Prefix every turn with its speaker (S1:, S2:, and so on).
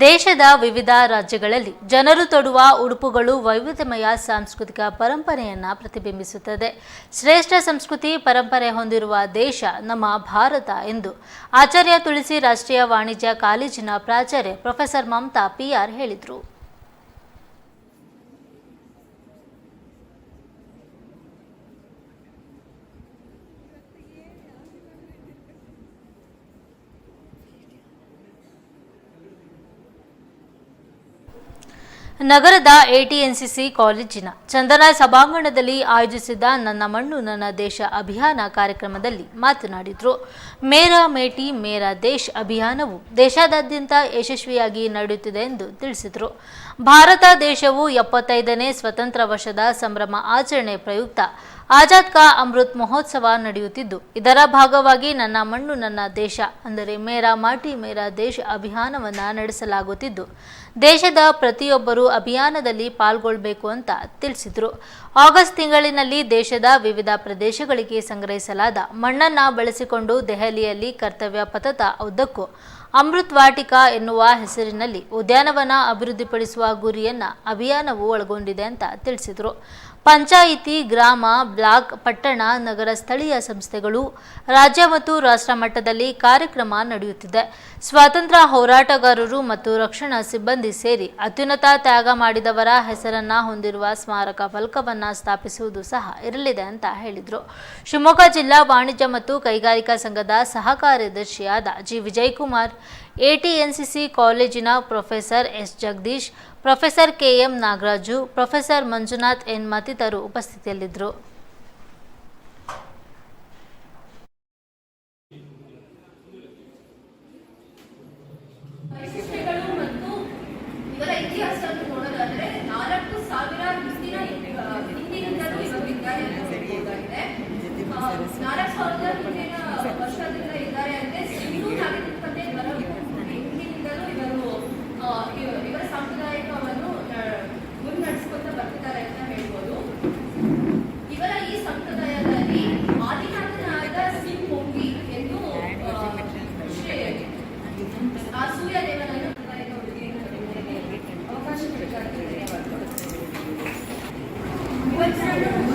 S1: ದೇಶದ ವಿವಿಧ ರಾಜ್ಯಗಳಲ್ಲಿ ಜನರು ತೊಡುವ ಉಡುಪುಗಳು ವೈವಿಧ್ಯಮಯ ಸಾಂಸ್ಕೃತಿಕ ಪರಂಪರೆಯನ್ನ ಪ್ರತಿಬಿಂಬಿಸುತ್ತದೆ. ಶ್ರೇಷ್ಠ ಸಂಸ್ಕೃತಿ ಪರಂಪರೆ ಹೊಂದಿರುವ ದೇಶ ನಮ್ಮ ಭಾರತ ಎಂದು ಆಚಾರ್ಯ ತುಳಸಿ ರಾಷ್ಟ್ರೀಯ ವಾಣಿಜ್ಯ ಕಾಲೇಜಿನ ಪ್ರಾಚಾರ್ಯ ಪ್ರೊಫೆಸರ್ ಮಮತಾ ಪಿಆರ್ ಹೇಳಿದರು. ನಗರದ ಎಟಿಎನ್ಸಿಸಿ ಕಾಲೇಜಿನ ಚಂದನ ಸಭಾಂಗಣದಲ್ಲಿ ಆಯೋಜಿಸಿದ್ದ ನನ್ನ ಮಣ್ಣು ನನ್ನ ದೇಶ ಅಭಿಯಾನ ಕಾರ್ಯಕ್ರಮದಲ್ಲಿ ಮಾತನಾಡಿದರು. ಮೇರಾ ಮೇಟಿ ಮೇರಾ ದೇಶ್ ಅಭಿಯಾನವು ದೇಶಾದ್ಯಂತ ಯಶಸ್ವಿಯಾಗಿ ನಡೆಯುತ್ತಿದೆ ಎಂದು ತಿಳಿಸಿದರು. ಭಾರತ ದೇಶವು ಎಪ್ಪತ್ತೈದನೇ ಸ್ವತಂತ್ರ ವರ್ಷದ ಸಂಭ್ರಮ ಆಚರಣೆ ಪ್ರಯುಕ್ತ ಆಜಾದ್ ಕಾ ಅಮೃತ್ ಮಹೋತ್ಸವ ನಡೆಯುತ್ತಿದ್ದು, ಇದರ ಭಾಗವಾಗಿ ನನ್ನ ಮಣ್ಣು ನನ್ನ ದೇಶ ಅಂದರೆ ಮೇರಾ ಮಾಟಿ ಮೇರಾ ದೇಶ ಅಭಿಯಾನವನ್ನು ನಡೆಸಲಾಗುತ್ತಿದ್ದು, ದೇಶದ ಪ್ರತಿಯೊಬ್ಬರೂ ಅಭಿಯಾನದಲ್ಲಿ ಪಾಲ್ಗೊಳ್ಳಬೇಕು ಅಂತ ತಿಳಿಸಿದರು. ಆಗಸ್ಟ್ ತಿಂಗಳಿನಲ್ಲಿ ದೇಶದ ವಿವಿಧ ಪ್ರದೇಶಗಳಿಗೆ ಸಂಗ್ರಹಿಸಲಾದ ಮಣ್ಣನ್ನ ಬಳಸಿಕೊಂಡು ದೆಹಲಿಯಲ್ಲಿ ಕರ್ತವ್ಯ ಪಥದ ಉದ್ದಕ್ಕೂ ಅಮೃತ್ ವಾಟಿಕಾ ಎನ್ನುವ ಹೆಸರಿನಲ್ಲಿ ಉದ್ಯಾನವನ ಅಭಿವೃದ್ಧಿಪಡಿಸುವ ಗುರಿಯನ್ನ ಅಭಿಯಾನವು ಒಳಗೊಂಡಿದೆ ಅಂತ ತಿಳಿಸಿದರು. ಪಂಚಾಯಿತಿ, ಗ್ರಾಮ, ಬ್ಲಾಕ್, ಪಟ್ಟಣ, ನಗರ ಸ್ಥಳೀಯ ಸಂಸ್ಥೆಗಳು, ರಾಜ್ಯ ಮತ್ತು ರಾಷ್ಟ್ರ ಮಟ್ಟದಲ್ಲಿ ಕಾರ್ಯಕ್ರಮ ನಡೆಯುತ್ತಿದೆ. ಸ್ವಾತಂತ್ರ್ಯ ಹೋರಾಟಗಾರರು ಮತ್ತು ರಕ್ಷಣಾ ಸಿಬ್ಬಂದಿ ಸೇರಿ ಅತ್ಯುನ್ನತ ತ್ಯಾಗ ಮಾಡಿದವರ ಹೆಸರನ್ನ ಹೊಂದಿರುವ ಸ್ಮಾರಕ ಫಲಕವನ್ನು ಸ್ಥಾಪಿಸುವುದು ಸಹ ಇರಲಿದೆ ಅಂತ ಹೇಳಿದರು. ಶಿವಮೊಗ್ಗ ಜಿಲ್ಲಾ ವಾಣಿಜ್ಯ ಮತ್ತು ಕೈಗಾರಿಕಾ ಸಂಘದ ಸಹ ಕಾರ್ಯದರ್ಶಿಯಾದ ಜಿ. ವಿಜಯಕುಮಾರ್ ಎಟಿಎನ್ಸಿಸಿ ಕಾಲೇಜಿನ professor S Jagadish, professor KM Nagaraju, professor Manjunath N ಮತ್ತಿತರರು ಉಪಸ್ಥಿತಿಯಲ್ಲಿದ್ದರು. ಸಾವಿರ ಹಿಂದಿನಿಂದಲೂ ನಾಲ್ಕು ಸಾವಿರದ Thank you.